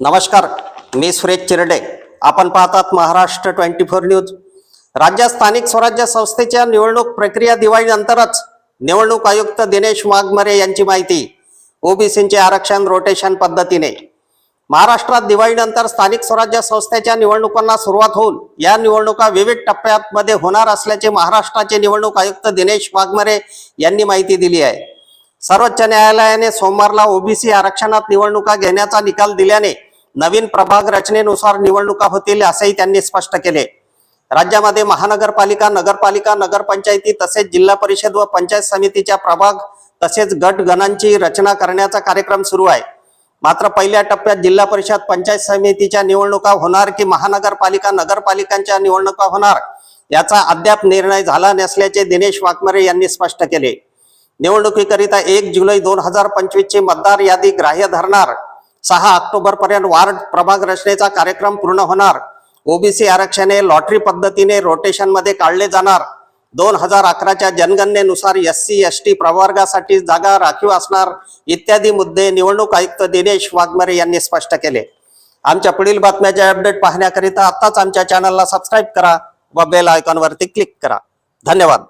नमस्कार मी सुरेश चिरडे. आपण पाहतात महाराष्ट्र ट्वेंटी फोर न्यूज. राज्यात स्थानिक स्वराज्य संस्थेच्या निवडणूक प्रक्रिया दिवाळीनंतरच निवडणूक आयुक्त दिनेश वाघमरे यांची माहिती. ओबीसींचे आरक्षण रोटेशन पद्धतीने. महाराष्ट्रात दिवाळीनंतर स्थानिक स्वराज्य संस्थेच्या निवडणुकांना सुरुवात होऊन या निवडणुका विविध टप्प्यांमध्ये होणार असल्याचे महाराष्ट्राचे निवडणूक आयुक्त दिनेश वाघमरे यांनी माहिती दिली आहे. सर्वोच्च न्यायालयाने सोमवारला ओबीसी आरक्षणात निवडणुका घेण्याचा निकाल दिल्याने नवीन प्रभाग रचनेनुसार निवडणुका होतील असेही त्यांनी स्पष्ट केले. राज्यामध्ये महानगरपालिका नगरपालिका नगरपंचायती तसेच जिल्हा परिषद व पंचायत समितीच्या प्रभाग तसेच गट गणांची रचना करण्याचा कार्यक्रम सुरू आहे. मात्र पहिल्या टप्प्यात जिल्हा परिषद पंचायत समितीच्या निवडणुका होणार की महानगरपालिका नगरपालिकांच्या निवडणुका होणार याचा अद्याप निर्णय झाला नसल्याचे दिनेश वाघमरे यांनी स्पष्ट केले. निवडणुकीकरिता एक जुलै दोन हजार पंचवीस ची मतदार यादी ग्राह्य धरणार. सहा ऑक्टोबर पर्यंत वार्ड प्रभाग रचनेचा कार्यक्रम पूर्ण होणार. ओबीसी आरक्षणे लॉटरी पद्धतीने रोटेशनमध्ये काढले जाणार. दोन हजार अकराच्या जनगणनेनुसार एस सी एस टी प्रवर्गासाठी जागा राखीव असणार. इत्यादी मुद्दे निवडणूक आयुक्त दिनेश वाघमरे यांनी स्पष्ट केले. आमच्या पुढील बातम्याचे अपडेट पाहण्याकरिता आताच आमच्या चॅनलला सबस्क्राईब करा व बेल आयकॉनवरती क्लिक करा. धन्यवाद.